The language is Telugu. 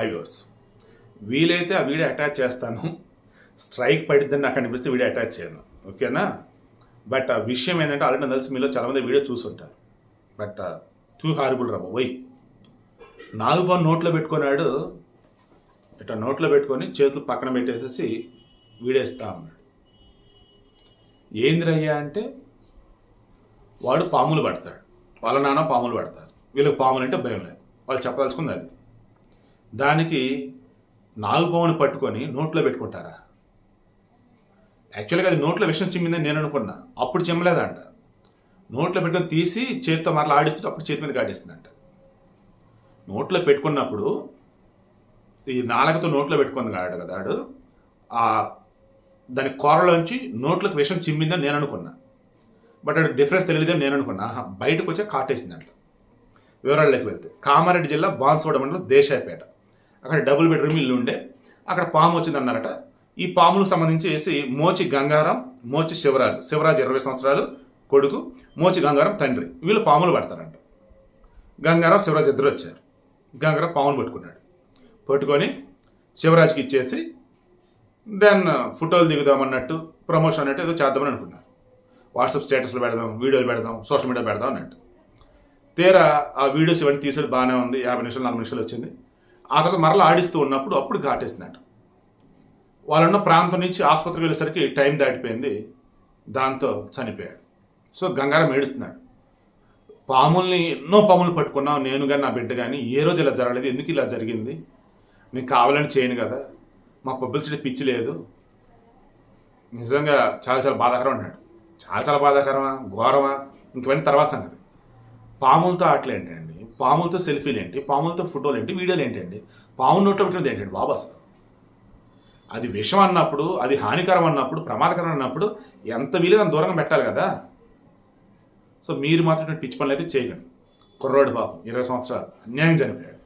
హైవర్స్ వీలైతే ఆ వీడియో అటాచ్ చేస్తాను. స్ట్రైక్ పడిద్దని నాకు అనిపిస్తే వీడియో అటాచ్ చేయను. ఓకేనా? బట్ ఆ విషయం ఏంటంటే ఆల్రెడీ తెలిసి మీలో చాలామంది వీడియో చూసుంటారు. బట్ టూ హారిబుల్ రా పోయి నాలుగు పని నోట్లో పెట్టుకున్నాడు. ఇట్లా నోట్లో పెట్టుకొని చేతులు పక్కన పెట్టేసేసి వీడేస్తా ఉన్నాడు. ఏందిరయ్యా అంటే వాడు పాములు పడతాడు. వాళ్ళ నాన్న పాములు పడతారు. వీళ్ళకి పాములు అంటే భయం లేదు. వాళ్ళు చెప్పదలుచుకుంది అది. దానికి నాలుగు పట్టుకొని నోట్లో పెట్టుకుంటారా? యాక్చువల్గా అది నోట్లో విషం చిమ్మిందని నేను అనుకున్నా. అప్పుడు చిమ్మలేదంట. నోట్లో పెట్టుకొని తీసి చేతితో మరలా ఆడిస్తుంటే అప్పుడు చేతి మీద కాటేసిందంట. నోట్లో పెట్టుకున్నప్పుడు ఈ నాలుగతో నోట్లో పెట్టుకుంది కాడు కదా ఆడు. ఆ దాని కూరలోంచి నోట్లోకి విషం చిమ్మిందని నేను అనుకున్నా. బట్ అది డిఫరెన్స్ తెలియదని నేను అనుకున్నా. బయటకు వచ్చే కాటేసింది అట్లా వివరాల్లోకి వెళ్తే కామారెడ్డి జిల్లా బాన్స్వాడ మండలం దేశాయపేట. అక్కడ డబుల్ బెడ్రూమ్ ఇల్లు ఉండే. అక్కడ పాము వచ్చింది అన్నారట ఈ పాములకు సంబంధించి వేసి మోచి గంగారం మోచి శివరాజు. శివరాజు ఇరవై సంవత్సరాలు కొడుకు మోచి గంగారం తండ్రి. వీళ్ళు పాములు పడతారంట. గంగారం శివరాజు ఇద్దరు వచ్చారు. గంగారం పాములు పట్టుకున్నాడు. పట్టుకొని శివరాజ్కి ఇచ్చేసి దెన్ ఫోటోలు దిగుదామన్నట్టు ప్రమోషన్ అన్నట్టు ఏదో చేద్దామని అనుకున్నారు. వాట్సాప్ స్టేటస్లు పెడదాం వీడియోలు పెడదాం సోషల్ మీడియా పెడదాం అన్నట్టు. తీరా ఆ వీడియోస్ ఇవన్నీ తీసేది బాగానే ఉంది. యాభై నిమిషాలు నలభై నిమిషాలు వచ్చింది. ఆ తర్వాత మరలా ఆడిస్తూ ఉన్నప్పుడు అప్పుడు ఘాటేసిందంట. వాళ్ళున్న ప్రాంతం నుంచి ఆసుపత్రికి వెళ్ళేసరికి టైం దాటిపోయింది. దాంతో చనిపోయాడు. సో గంగారం ఏడుస్తున్నాడు. పాముల్ని ఎన్నో పాములు పట్టుకున్నాం నేను కానీ నా బిడ్డ కానీ ఏ రోజు ఇలా జరగలేదు ఎందుకు ఇలా జరిగింది? నేను కావాలని చేయను కదా. మా పబ్లిసిటీ పిచ్చి లేదు. నిజంగా చాలా చాలా బాధాకరం అన్నాడు చాలా చాలా బాధాకరమా? ఘోరమా? ఇంకవన్నీ తర్వాత సంగతి. పాములతో ఆటలేంటండి. పాములతో సెల్ఫీలు ఏంటి? పాములతో ఫోటోలు ఏంటి? వీడియోలు ఏంటండి పాము నోట్లో పెట్టినది ఏంటండి బాబు అసలు? అది విషం అన్నప్పుడు అది హానికరం అన్నప్పుడు ప్రమాదకరం అన్నప్పుడు ఎంత వీలుగా దూరంగా పెట్టాలి కదా? సో మీరు మాత్రం పిచ్చి పనులు అయితే చేయకండి. కుర్రోడు బాబు ఇరవై సంవత్సరాలు అన్యాయం చనిపోయాడు